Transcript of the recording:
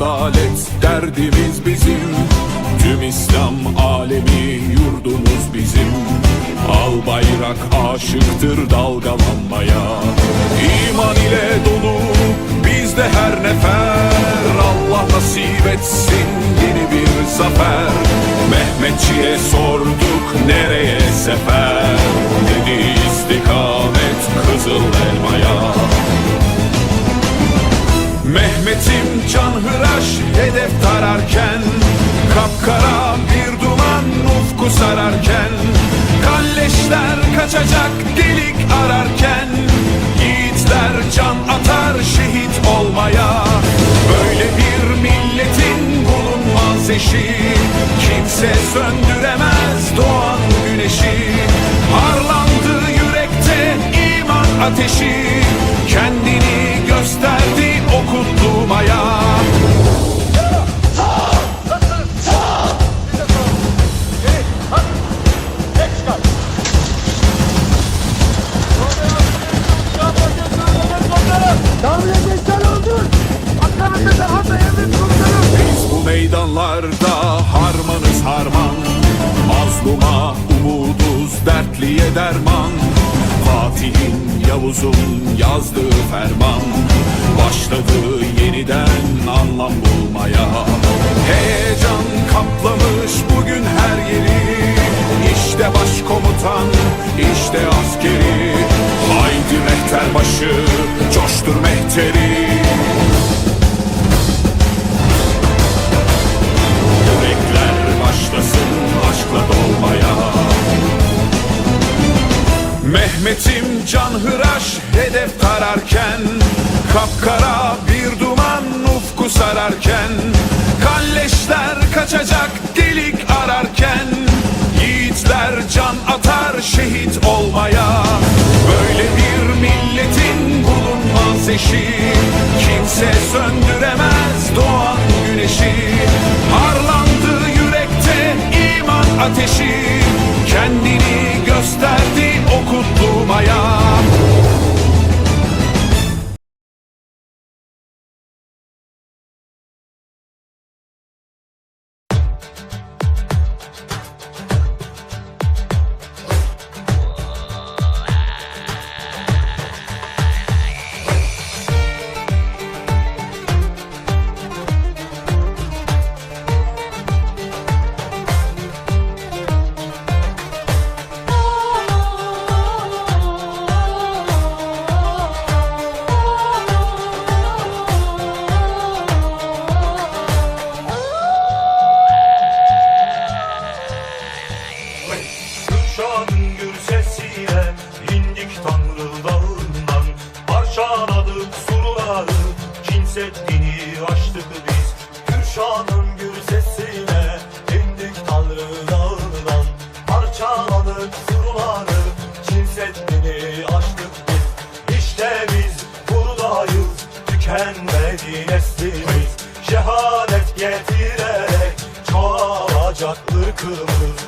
adalet derdimiz bizim. Tüm İslam alemi yurdumuz bizim. Al bayrak aşıktır dalgalanmaya. İman ile dolu bizde her nefer. Allah nasip etsin yeni bir zafer. Mehmetçiye sorduk nereye sefer? Dedi istikamet kızıl elmaya Mehmet'im canhıraş hedef tararken Kapkara bir duman ufku sararken Kalleşler kaçacak delik ararken Yiğitler can atar şehit olmaya. Böyle bir milletin bulunmaz eşi Kimse söndüremez doğan güneşi. Harlandı yürekte iman ateşi Kendini gösterdi komutanım. Biz bu meydanlarda harmanız harman. Mazluma umuduz dertliye derman. Fatih'in Yavuz'un yazdığı ferman Başladı yeniden anlam bulmaya. Heyecan kaplamış bugün her yeri. İşte başkomutan, işte askeri. Haydi mehter başı, coştur mehteri Mehmet'im canhıraş hedef tararken Kapkara bir duman ufku sararken. Kalleşler kaçacak delik ararken. Yiğitler can atar şehit olmaya. Böyle bir milletin bulunmaz eşi. Kimse söndüremez doğan güneşi. Harlandı yürekte iman ateşi. Kendini seddini aştık biz. Kürşad'ın gür sesiyle indik Tanrı dağından. Parçaladık surları, kin seddini aştık biz. İşte biz buradayız, tükenmedi neslimiz. Şehadet getirerek çoğalacak ırkımız